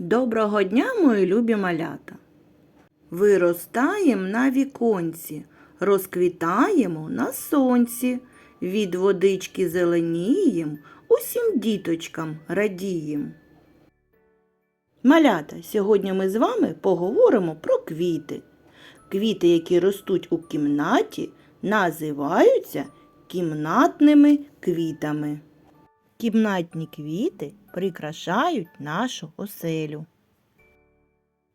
Доброго дня, мої любі малята! Виростаєм на віконці, розквітаємо на сонці, від водички зеленієм, усім діточкам радієм. Малята, сьогодні ми з вами поговоримо про квіти. Квіти, які ростуть у кімнаті, називаються кімнатними квітами. Кімнатні квіти прикрашають нашу оселю.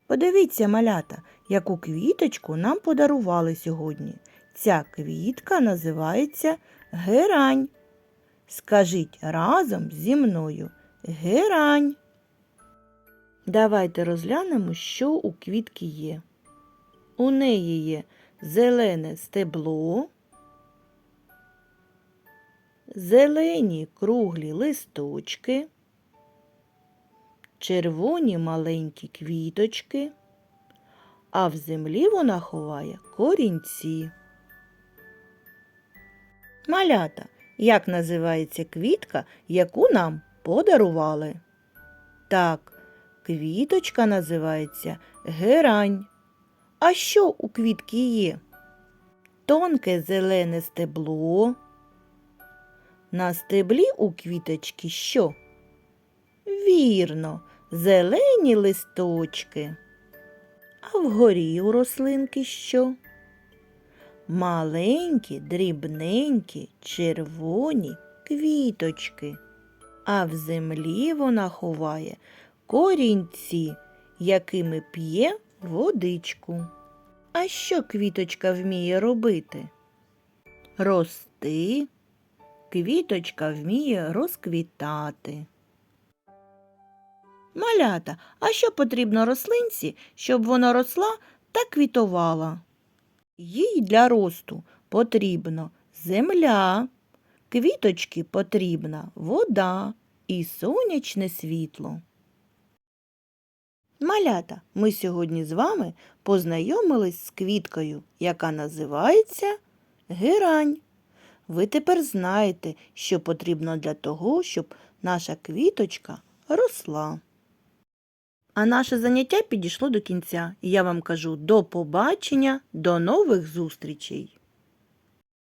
Подивіться, малята, яку квіточку нам подарували сьогодні. Ця квітка називається герань. Скажіть разом зі мною герань. Давайте розглянемо, що у квітки є. У неї є зелене стебло, зелені круглі листочки, червоні маленькі квіточки, а в землі вона ховає корінці. Малята, як називається квітка, яку нам подарували? Так, квіточка називається герань. А що у квітки є? Тонке зелене стебло. На стеблі у квіточки що? Вірно, зелені листочки. А вгорі у рослинки що? Маленькі, дрібненькі, червоні квіточки. А в землі вона ховає корінці, якими п'є водичку. А що квіточка вміє робити? Рости. Квіточка вміє розквітати. Малята, а що потрібно рослинці, щоб вона росла та квітувала? Їй для росту потрібно земля, квіточки потрібна вода і сонячне світло. Малята, ми сьогодні з вами познайомились з квіткою, яка називається герань. Ви тепер знаєте, що потрібно для того, щоб наша квіточка росла. А наше заняття підійшло до кінця, і я вам кажу до побачення, до нових зустрічей!